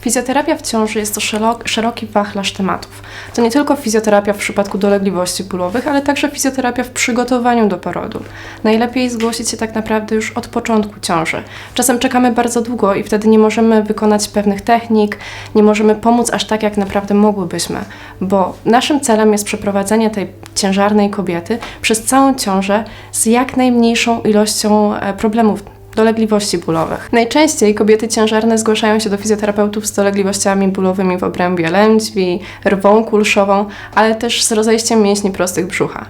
Fizjoterapia w ciąży jest to szerok, szeroki wachlarz tematów. To nie tylko fizjoterapia w przypadku dolegliwości bólowych, ale także fizjoterapia w przygotowaniu do porodu. Najlepiej zgłosić się tak naprawdę już od początku ciąży. Czasem czekamy bardzo długo i wtedy nie możemy wykonać pewnych technik, nie możemy pomóc aż tak, jak naprawdę mogłybyśmy, bo naszym celem jest przeprowadzenie tej ciężarnej kobiety przez całą ciążę z jak najmniejszą ilością e, problemów dolegliwości bólowych. Najczęściej kobiety ciężarne zgłaszają się do fizjoterapeutów z dolegliwościami bólowymi w obrębie lędźwi, rwą kulszową, ale też z rozejściem mięśni prostych brzucha.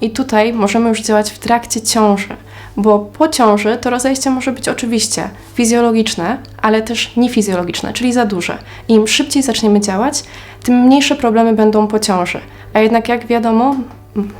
I tutaj możemy już działać w trakcie ciąży, bo po ciąży to rozejście może być oczywiście fizjologiczne, ale też niefizjologiczne, czyli za duże. Im szybciej zaczniemy działać, tym mniejsze problemy będą po ciąży. A jednak jak wiadomo,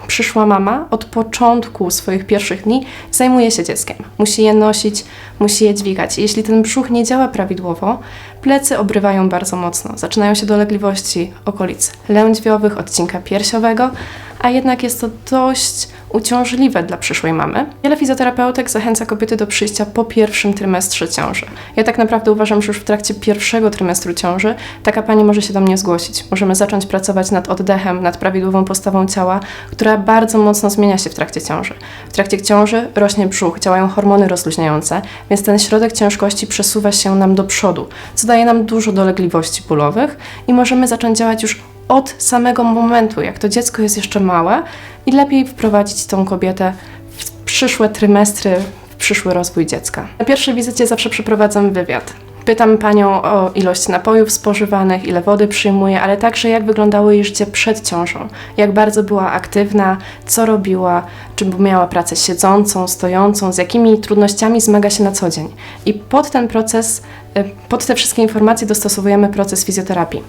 przyszła mama od początku swoich pierwszych dni zajmuje się dzieckiem. Musi je nosić, musi je dźwigać. Jeśli ten brzuch nie działa prawidłowo, plecy obrywają bardzo mocno. Zaczynają się dolegliwości okolic lędźwiowych, odcinka piersiowego, a jednak jest to dość uciążliwe dla przyszłej mamy. Wiele fizjoterapeutek zachęca kobiety do przyjścia po pierwszym trymestrze ciąży. Ja tak naprawdę uważam, że już w trakcie pierwszego trymestru ciąży taka pani może się do mnie zgłosić. Możemy zacząć pracować nad oddechem, nad prawidłową postawą ciała, która bardzo mocno zmienia się w trakcie ciąży. W trakcie ciąży rośnie brzuch, działają hormony rozluźniające, więc ten środek ciężkości przesuwa się nam do przodu, co daje nam dużo dolegliwości bólowych i możemy zacząć działać już od samego momentu, jak to dziecko jest jeszcze małe i lepiej wprowadzić tą kobietę w przyszłe trymestry, w przyszły rozwój dziecka. Na pierwszej wizycie zawsze przeprowadzam wywiad. Pytam panią o ilość napojów spożywanych, ile wody przyjmuje, ale także jak wyglądało jej życie przed ciążą, jak bardzo była aktywna, co robiła, czy miała pracę siedzącą, stojącą, z jakimi trudnościami zmaga się na co dzień. I pod ten proces, y, pod te wszystkie informacje dostosowujemy proces fizjoterapii.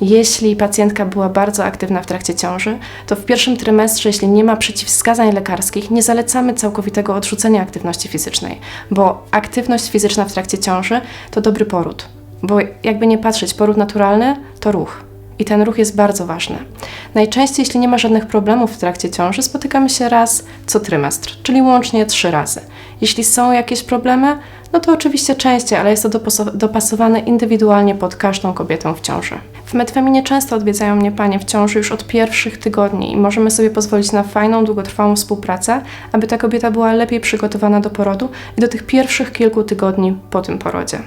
Jeśli pacjentka była bardzo aktywna w trakcie ciąży, to w pierwszym trymestrze, jeśli nie ma przeciwwskazań lekarskich, nie zalecamy całkowitego odrzucenia aktywności fizycznej, bo aktywność fizyczna w trakcie ciąży to dobry poród. Bo jakby nie patrzeć, poród naturalny to ruch. I ten ruch jest bardzo ważny. Najczęściej, jeśli nie ma żadnych problemów w trakcie ciąży, spotykamy się raz co trymestr, czyli łącznie trzy razy. Jeśli są jakieś problemy, no to oczywiście częściej, ale jest to dopaso- dopasowane indywidualnie pod każdą kobietę w ciąży. W Metfeminie często odwiedzają mnie panie w ciąży już od pierwszych tygodni i możemy sobie pozwolić na fajną, długotrwałą współpracę, aby ta kobieta była lepiej przygotowana do porodu i do tych pierwszych kilku tygodni po tym porodzie.